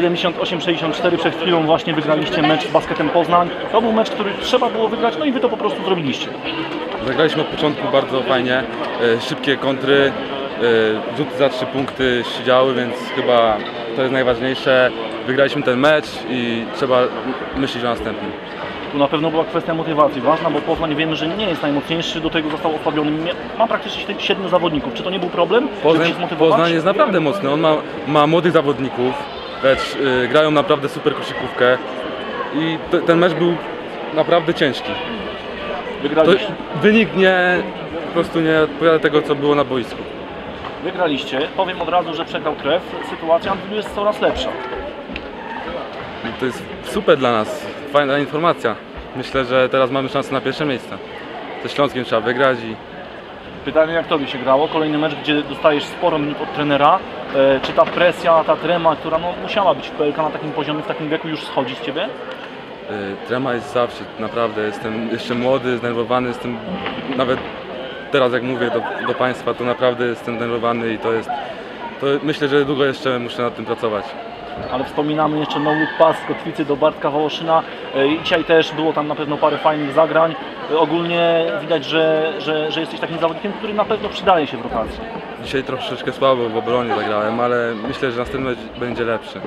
78-64 przed chwilą właśnie wygraliście mecz z Basketem Poznań. To był mecz, który trzeba było wygrać, no i wy to po prostu zrobiliście. Zagraliśmy od początku bardzo fajnie, e, szybkie kontry, e, rzuty za trzy punkty się działy, więc chyba to jest najważniejsze. Wygraliśmy ten mecz i trzeba myśleć o następnym. Tu na pewno była kwestia motywacji ważna, bo Poznań wiemy, że nie jest najmocniejszy, do tego został osłabiony. Ma praktycznie siedmiu zawodników. Czy to nie był problem? Poznań? Poznań jest naprawdę mocny, on ma, ma młodych zawodników, lecz y, grają naprawdę super koszykówkę i te, ten mecz był naprawdę ciężki. To Wygraliście. wynik nie, po prostu nie odpowiada tego, co było na boisku. Wygraliście. Powiem od razu, że przegrał krew. Sytuacja jest coraz lepsza. I To jest super dla nas, fajna informacja. Myślę, że teraz mamy szansę na pierwsze miejsce. Ze Śląskiem trzeba wygrać i Pytanie, jak Tobie się grało? Kolejny mecz, gdzie dostajesz sporo minut od trenera. E, czy ta presja, ta trema, która no, musiała być w PLK na takim poziomie, w takim wieku już schodzi z Ciebie? y, trema jest zawsze, naprawdę. Jestem jeszcze młody, zdenerwowany, jestem nawet teraz jak mówię do, do Państwa, to naprawdę jestem zdenerwowany i to jest, to myślę, że długo jeszcze muszę nad tym pracować. Ale wspominamy jeszcze no pass z Kotwicy do Bartka Wołoszyna. E, Dzisiaj też było tam na pewno parę fajnych zagrań. E, Ogólnie widać, że, że, że jesteś takim zawodnikiem, który na pewno przydaje się w rotacji. Dzisiaj troszeczkę słabo w obronie zagrałem, ale myślę, że następny będzie lepszy.